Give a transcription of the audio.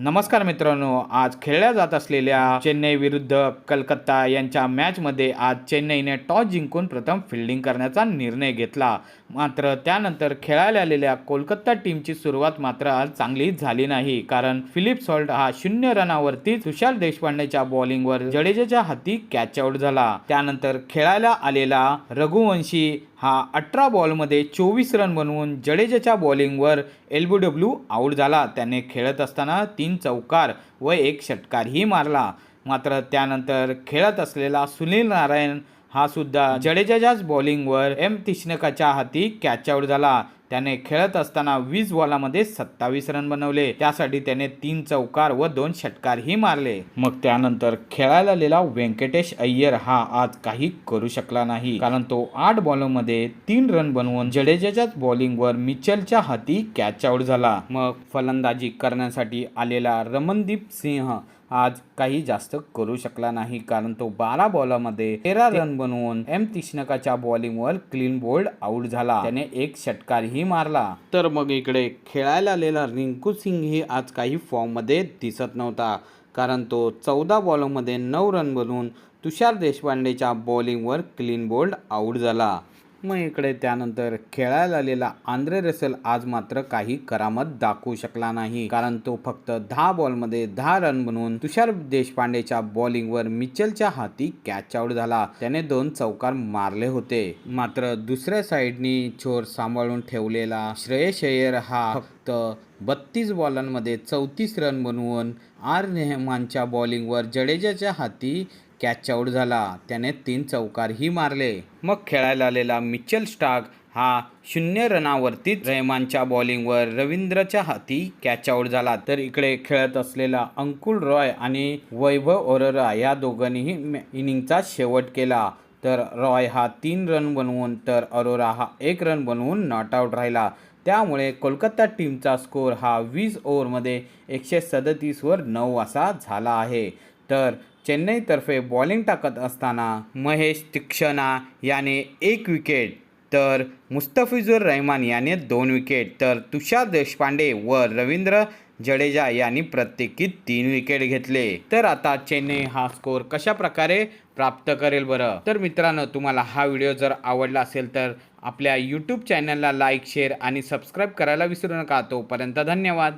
नमस्कार मित्रांनो आज खेळल्या जात असलेल्या चेन्नई विरुद्ध कलकत्ता यांच्या मॅचमध्ये आज चेन्नईने टॉस जिंकून प्रथम फिल्डिंग करण्याचा निर्णय घेतला. मात्र त्यानंतर खेळायला आलेल्या कोलकाता टीमची सुरुवात मात्र आज चांगली झाली नाही. कारण फिलिप सॉल्ट हा शून्य रनावरती तुषार देशपांडेच्या बॉलिंगवर जडेजाच्या हाती कॅच आउट झाला. त्यानंतर खेळायला आलेला रघुवंशी हा अठरा बॉलमध्ये चोवीस रन बनवून जडेजाच्या बॉलिंगवर एलबीडब्ल्यू आऊट झाला. त्याने खेळत असताना तीन चौकार व एक षटकारही मारला. मात्र त्यानंतर खेळत असलेला सुनील नारायण हा सुद्धा जडेजाच्याच बॉलिंगवर एम तिष्णकाच्या हाती कॅच आऊट झाला. त्याने खेळत असताना वीस बॉलामध्ये सत्तावीस रन बनवले. त्यासाठी त्याने तीन चौकार व दोन षटकारही मारले. मग त्यानंतर खेळायला आलेला व्यंकटेश अय्यर हा आज काही करू शकला नाही. कारण तो आठ बॉलमध्ये तीन रन बनवून जडेजाच्याच बॉलिंगवर मिचलच्या हाती कॅच आऊट झाला. मग फलंदाजी करण्यासाठी आलेला रमनदीप सिंह आज काही जास्त करू शकला नाही. कारण तो बारा बॉलामध्ये तेरा रन बनवून एम तिष्णकाच्या बॉलिंगवर क्लीन बोल्ड आऊट झाला. त्याने एक षटकारही मारला. तर मग इकडे खेळायला आलेला रिंकू सिंगही आज काही फॉर्ममध्ये दिसत नव्हता. कारण तो चौदा बॉलमध्ये नऊ रन बनवून तुषार देशपांडेच्या बॉलिंगवर क्लीन बोल्ड आऊट झाला. मग इकडे त्यानंतर खेळायला आलेला आंद्रे रसेल आज मात्र काही करामत दाखवू शकला नाही. कारण तो फक्त दहा बॉलमध्ये दहा रन बनवून तुषार देशपांडेच्या बॉलिंगवर मिचलच्या हाती कॅच आउट झाला. त्याने दोन चौकार मारले होते. मात्र दुसऱ्या साईडनी छोर सांभाळून ठेवलेला श्रेयस अय्यर हा फक्त बत्तीस बॉलांमध्ये चौतीस रन बनवून आर नेहमानच्या बॉलिंगवर जडेजाच्या हाती कॅच आऊट झाला. त्याने तीन चौकारही मारले. मग खेळायला आलेला मिचल स्टार्क हा शून्य रनावरतीच रहमानच्या बॉलिंगवर रवींद्रच्या हाती कॅच आऊट झाला. तर इकडे खेळत असलेला अंकुल रॉय आणि वैभव ओरोरा या दोघांनीही इनिंगचा शेवट केला. तर रॉय हा तीन रन बनवून तर अरोरा हा एक रन बनवून नॉट आऊट राहिला. त्यामुळे कोलकाता टीमचा स्कोर हा वीस ओव्हरमध्ये एकशे सदतीसवर नऊ असा झाला आहे. तर चेन्नईतर्फे बॉलिंग टाकत असताना महेश तीक्षणा याने एक विकेट तर मुस्तफिजुर रहमान याने दोन विकेट तर तुषार देशपांडे व रवींद्र जडेजा यांनी प्रत्येकी तीन विकेट घेतले. तर आता चेन्नई हा स्कोर कशा प्रकारे प्राप्त करेल बरं? तर मित्रांनो तुम्हाला हा व्हिडिओ जर आवडला असेल तर आपल्या यूट्यूब चॅनलला लाईक शेअर आणि सबस्क्राईब करायला विसरू नका. तोपर्यंत धन्यवाद.